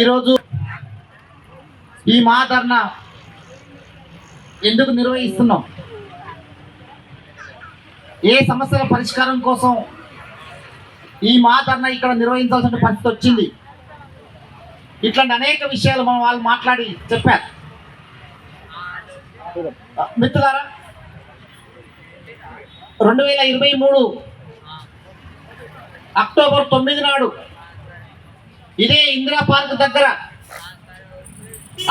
ఈరోజు ఈ మాధర్ణ ఎందుకు నిర్వహిస్తున్నాం? ఏ సమస్యల పరిష్కారం కోసం ఈ మాధర్ణ ఇక్కడ నిర్వహించాల్సిన పరిస్థితి వచ్చింది? ఇట్లాంటి అనేక విషయాలు మనం వాళ్ళు మాట్లాడి చెప్పారు. మిత్రులారా రెండు వేల ఇరవై మూడు అక్టోబర్ తొమ్మిది నాడు ఇదే ఇందిరా పార్క్ దగ్గర.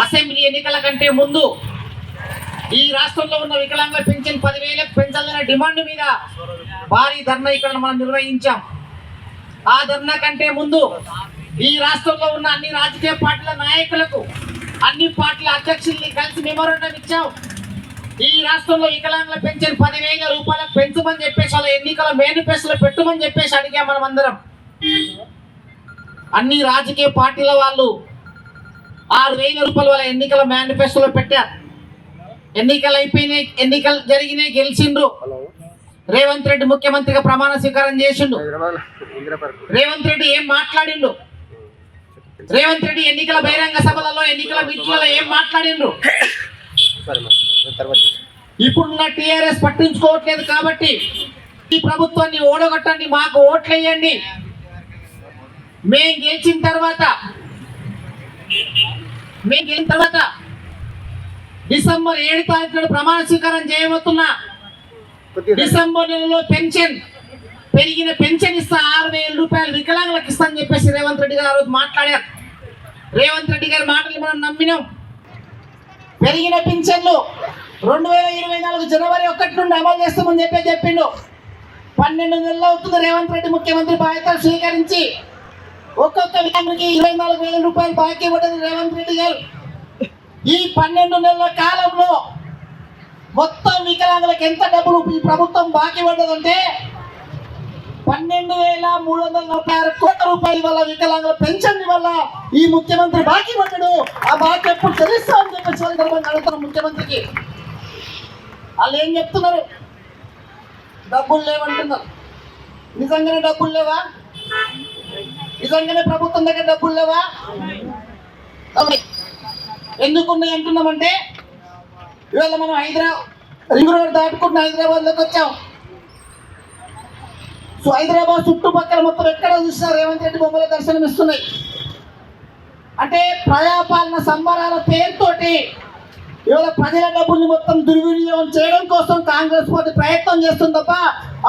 అసెంబ్లీ ఎన్నికల కంటే ముందు ఈ రాష్ట్రంలో ఉన్న వికలాంగుల పెన్షన్ పదివేలకు పెంచాలనే డిమాండ్ మీద భారీ ధర్నా ఇక్కడ మనం నిర్వహించాం. ఆ ధర్నా కంటే ముందు ఈ రాష్ట్రంలో ఉన్న అన్ని రాజకీయ పార్టీల నాయకులకు అన్ని పార్టీల అధ్యక్షుల్ని కలిసి మెమోరండం ఇచ్చాం. ఈ రాష్ట్రంలో వికలాంగుల పెన్షన్ పదివేల రూపాయలకు పెంచమని చెప్పేసి వాళ్ళ ఎన్నికల మేనిఫెస్టోలో పెట్టమని చెప్పేసి అడిగాం మనం అందరం అన్ని రాజకీయ పార్టీల వాళ్ళు ఆరు వేల రూపాయలు వాళ్ళ ఎన్నికల మేనిఫెస్టోలో పెట్టారు. ఎన్నికలు అయిపోయినాయి ఎన్నికలు జరిగినాయి గెలిచిండ్రు. రేవంత్ రెడ్డి ముఖ్యమంత్రిగా ప్రమాణ స్వీకారం చేసిండు. రేవంత్ రెడ్డి ఏం మాట్లాడిండు? రేవంత్ రెడ్డి ఎన్నికల బహిరంగ సభలలో ఎన్నికల మీటింగ్లలో ఏం మాట్లాడిండ్రు? ఇప్పుడున్న టిఆర్ఎస్ పట్టించుకోవట్లేదు కాబట్టి ఈ ప్రభుత్వాన్ని ఓడగొట్టండి మాకు ఓట్లు మేము గెలిచిన తర్వాత మేము గెలిచిన తర్వాత డిసెంబర్ ఏడు తారీఖు ప్రమాణ స్వీకారం చేయబోతున్నా డిసెంబర్ నెలలో పెన్షన్ పెరిగిన పెన్షన్ ఇస్తా ఆరు వేల రూపాయలు వికలాంగులకు ఇస్తా అని చెప్పేసి రేవంత్ రెడ్డి గారు రోజు మాట్లాడారు. రేవంత్ రెడ్డి గారి మాటలు మనం నమ్మినాం. పెరిగిన పింఛన్లు రెండు వేల ఇరవై నాలుగు జనవరి ఒకటి నుండి అమలు చేస్తామని చెప్పి చెప్పిండు. పన్నెండు నెలలు అవుతుంది రేవంత్ రెడ్డి ముఖ్యమంత్రి బాధ్యతలు స్వీకరించి ఒక్కొక్క వికలాంగుడికి ఇరవై నాలుగు వేల రూపాయలు బాకీ పడ్డది రేవంత్ రెడ్డి గారు. ఈ పన్నెండు నెలల కాలంలో మొత్తం వికలాంగులకు ఎంత డబ్బులు ఈ ప్రభుత్వం బాకీ పడ్డదంటే పన్నెండు వేల మూడు వందల నలభై ఆరు కోట్ల రూపాయల వల్ల వికలాంగుల పెన్షన్ వల్ల ఈ ముఖ్యమంత్రి బాకీ పడ్డాడు. ఆ బాకీ ఎప్పుడు తెలుస్తా అని చెప్పి సందర్భంగా అడుగుతున్నాం ముఖ్యమంత్రికి. వాళ్ళు ఏం చెప్తున్నారు? డబ్బులు లేవంటున్నారు. నిజంగానే డబ్బులు లేవా? నిజంగానే ప్రభుత్వం దగ్గర డబ్బులు లేవా అవును. ఎందుకు ఉన్నాయి అంటున్నామంటే ఇవాళ మనం హైదరాబాద్ రింగ్ రోడ్ దాటుకుంటున్న హైదరాబాద్లోకి వచ్చాం సో హైదరాబాద్ చుట్టుపక్కల మొత్తం ఎక్కడ చూసినా రేవంత్ రెడ్డి బొమ్మల దర్శనం ఇస్తున్నాయి అంటే ప్రజాపాలన సంబరాల పేరుతోటి ఇవాళ ప్రజల డబ్బుల్ని మొత్తం దుర్వినియోగం చేయడం కోసం కాంగ్రెస్ పార్టీ ప్రయత్నం చేస్తుంది తప్ప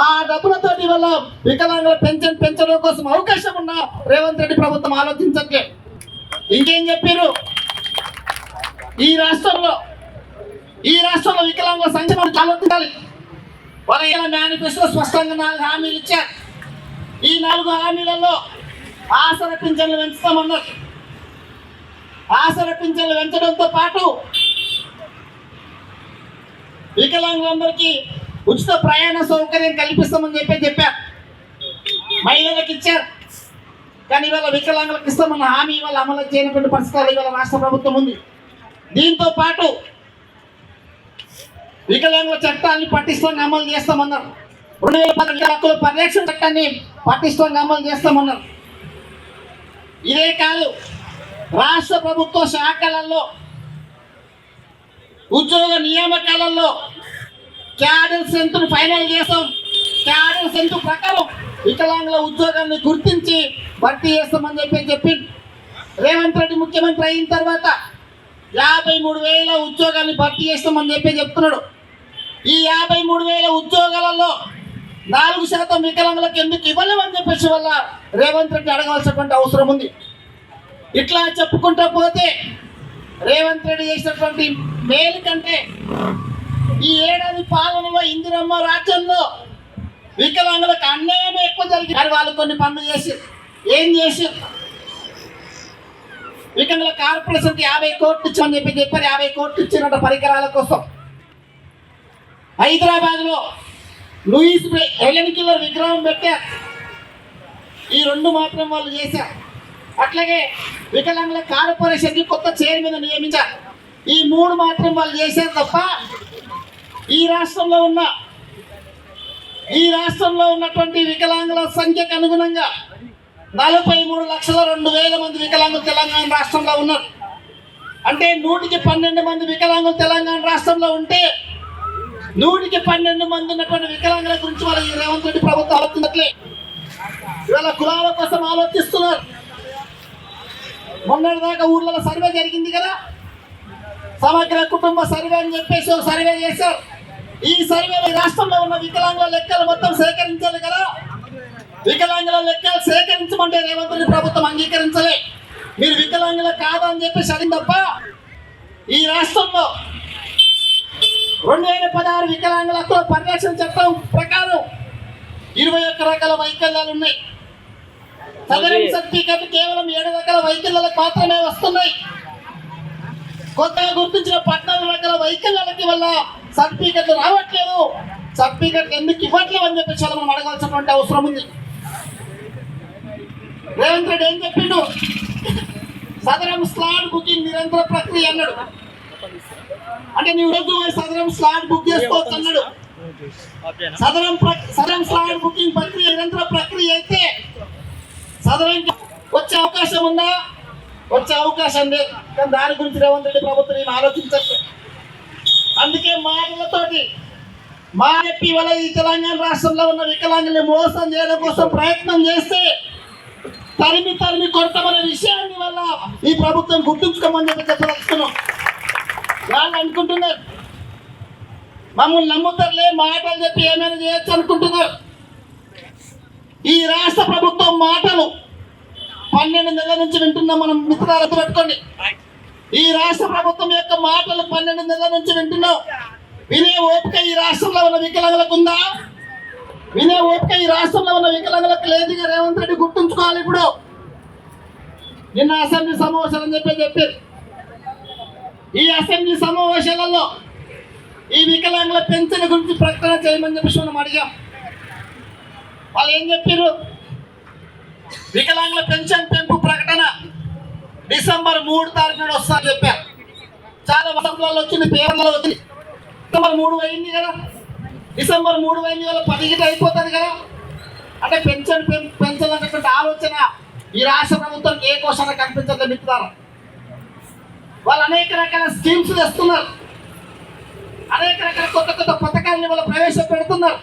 ఆ డబ్బులతో ఇవాళ వికలాంగుల పెన్షన్ పెంచడం కోసం అవకాశం ఉన్న రేవంత్ రెడ్డి ప్రభుత్వం ఆలోచించట్లే. ఇంకేం చెప్పారు ఈ రాష్ట్రంలో ఈ రాష్ట్రంలో వికలాంగుల సంక్షేమం ఆలోచించాలి వాళ్ళ మేనిఫెస్టో స్పష్టంగా నాలుగు హామీలు ఇచ్చారు. ఈ నాలుగు హామీలలో ఆసర పింఛన్లు పెంచుతామన్నారు. ఆసర పింఛన్లు పెంచడంతో పాటు వికలాంగులందరికీ ఉచిత ప్రయాణ సౌకర్యం కల్పిస్తామని చెప్పి చెప్పారు. మహిళలకు ఇచ్చారు. కానీ ఇవాళ వికలాంగులకు ఇస్తామన్న హామీ ఇవాళ అమలు చేయనటువంటి పరిస్థితులు ఇవాళ రాష్ట్ర ప్రభుత్వం ఉంది. దీంతో పాటు వికలాంగుల చట్టాన్ని పటిష్టంగా అమలు చేస్తామన్నారు. రెండు వేల పదకొండు హక్కుల పరిరక్షణ చట్టాన్ని పటిష్టంగా అమలు చేస్తామన్నారు. ఇదే కాదు రాష్ట్ర ప్రభుత్వ శాఖలలో ఉద్యోగ నియామకాలలో క్యాడర్ సెంత్ ఫైనల్ చేస్తాం. క్యాడర్ సెంత్ ప్రకారం వికలాంగుల ఉద్యోగాన్ని గుర్తించి భర్తీ చేస్తామని చెప్పి చెప్పి రేవంత్ రెడ్డి ముఖ్యమంత్రి అయిన తర్వాత యాభై మూడు వేల ఉద్యోగాన్ని భర్తీ చేస్తామని చెప్పి చెప్తున్నాడు. ఈ యాభై మూడు వేల ఉద్యోగాలలో నాలుగు శాతం వికలాంగులకు ఎందుకు ఇవ్వలేమని చెప్పేసి వల్ల రేవంత్ రెడ్డి అడగవలసినటువంటి అవసరం ఉంది. ఇట్లా చెప్పుకుంటూ పోతే రేవంత్ రెడ్డి చేసినటువంటి మేలు కంటే ఈ ఏడాది పాలనలో ఇందిరమ్మ రాజ్యంలో వికలాంగులకు అన్యాయం ఎక్కువ జరిగింది. వాళ్ళు కొన్ని పనులు చేసి ఏం చేసి వికలాంగుల కార్పొరేషన్కి యాభై కోట్లు ఇచ్చామని చెప్పి చెప్పారు. యాభై కోట్లు ఇచ్చినట్టు పరికరాల కోసం. హైదరాబాద్లో లూయిస్ ఎలెన్ కిల్లర్ విగ్రహం పెట్టారు. ఈ రెండు మాత్రం వాళ్ళు చేశారు. అట్లాగే వికలాంగుల కార్పొరేషన్కి కొత్త చైర్మన్ నియమించారు. ఈ మూడు మాత్రం వాళ్ళు చేశారు తప్ప ఈ రాష్ట్రంలో ఉన్న ఈ రాష్ట్రంలో ఉన్నటువంటి వికలాంగుల సంఖ్యకు అనుగుణంగా నలభై మూడు లక్షల రెండు వేల మంది వికలాంగులు తెలంగాణ రాష్ట్రంలో ఉన్నారు. అంటే నూటికి పన్నెండు మంది వికలాంగులు తెలంగాణ రాష్ట్రంలో ఉంటే నూటికి పన్నెండు మంది ఉన్నటువంటి వికలాంగుల గురించి వాళ్ళు ఈ రేవంత్ రెడ్డి ప్రభుత్వం ఆలోచించట్లే. ఇవాళ కులాల కోసం ఆలోచిస్తున్నారు. మొన్నటి దాకా ఊర్లలో సర్వే జరిగింది కదా. సమగ్ర కుటుంబ సర్వే అని చెప్పేసి ఒక సర్వే చేశారు. ఈ సర్వే రాష్ట్రంలో ఉన్న వికలాంగుల లెక్కలు మొత్తం సేకరించాలి కదా. వికలాంగుల లెక్కలు సేకరించమంటే రేవంత్ రెడ్డి ప్రభుత్వం అంగీకరించలే. మీరు వికలాంగుల కాదని చెప్పేసి అడిగింది తప్ప ఈ రాష్ట్రంలో రెండు వేల పదహారు వికలాంగుల హక్కుల పరిరక్షణ చట్టం ప్రకారం ఇరవై ఒక్క రకాల వైకల్యాలు ఉన్నాయి. సదరం సర్టిఫికెట్ కేవలం ఏడు రకాల వైకల్యాలకు మాత్రమే వస్తున్నాయి. కొత్తగా గుర్తించిన పట్టణాల రకాల వైకల్యాలకి వల్ల సర్టిఫికెట్లు రావట్లేదు. సర్టిఫికెట్ ఎందుకు ఇవ్వట్లేవు అని చెప్పేసి వాళ్ళు మనం అడగాల్సినటువంటి అవసరం ఉంది. రేవంత్ రెడ్డి ఏం చెప్పిండు? సదరం స్లాట్ బుకింగ్ నిరంతర ప్రక్రియ అన్నాడు. అంటే నీవు రోజు సదరం స్లాట్ బుక్ చేసుకోవచ్చు అన్నాడు. సదరం సదరం స్లాట్ బుకింగ్ ప్రక్రియ నిరంతర ప్రక్రియ అయితే సదరం వచ్చే అవకాశం ఉందా? వచ్చే అవకాశం లేదు కానీ దాని గురించి రేవంత్ రెడ్డి ప్రభుత్వం నేను ఆలోచించట్లేదు అందుకే మాటలతోటి మా చెప్పి వల్ల ఈ తెలంగాణ రాష్ట్రంలో ఉన్న వికలాంగుల్ని మోసం చేయడం కోసం ప్రయత్నం చేస్తే తరిమి తరిమి కొడతామనే విషయాన్ని వల్ల ఈ ప్రభుత్వం గుర్తుంచుకోమని చెప్పి చెప్పదలుచుకున్నాం. వాళ్ళు అనుకుంటున్నారు. మమ్మల్ని నమ్ముతారులే మాటలు చెప్పి ఏమైనా చేయొచ్చు అనుకుంటున్నారు. ఈ రాష్ట్ర ప్రభుత్వం మాటలు పన్నెండు నెలల నుంచి వింటున్నాం మనం మిత్రాలతో పెట్టుకోండి ఈ రాష్ట్ర ప్రభుత్వం యొక్క మాటలు పన్నెండు నెలల నుంచి వింటున్నాం. వినే ఓపిక ఈ రాష్ట్రంలో ఉన్న వికలాంగులకు ఉందా? వినే ఓపిక ఈ రాష్ట్రంలో ఉన్న వికలాంగులకు లేదుగా రేవంత్ రెడ్డి గుర్తుంచుకోవాలి ఇప్పుడు. నిన్న అసెంబ్లీ సమావేశాలు అని చెప్పి చెప్పారు. ఈ అసెంబ్లీ సమావేశాలలో ఈ వికలాంగుల పెన్షన్ గురించి ప్రకటన చేయమని చెప్పేసి మనం అడిగాం. వాళ్ళు ఏం చెప్పారు? వికలాంగుల పెన్షన్ పెంపు ప్రకటన డిసెంబర్ మూడు తారీఖు వస్తారని వస్తా చెప్పారు. చాలా వసతులలో వచ్చింది పేపర్లలో వచ్చింది. డిసెంబర్ మూడు అయింది కదా. డిసెంబర్ మూడు అయింది వల్ల పదిహేను అయిపోతుంది కదా. అంటే పెన్షన్ పెం- పెన్షన్ అనేటువంటి ఆలోచన ఈ రాష్ట్ర ప్రభుత్వం ఏ కోశాన కనిపించట్లేదు మిత్రులారా? వాళ్ళు అనేక రకాల స్కీమ్స్ తెస్తున్నారు. అనేక రకాల కొత్త కొత్త పథకాలని వాళ్ళు ప్రవేశపెడుతున్నారు.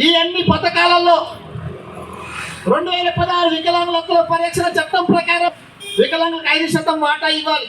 ఈ అన్ని పథకాలలో రెండు వేల పదహారు వికలాంగుల హక్కుల పరిరక్షణ చట్టం ప్రకారం వికలాంగులకు ఐదు శాతం వాటా ఇవ్వాలి.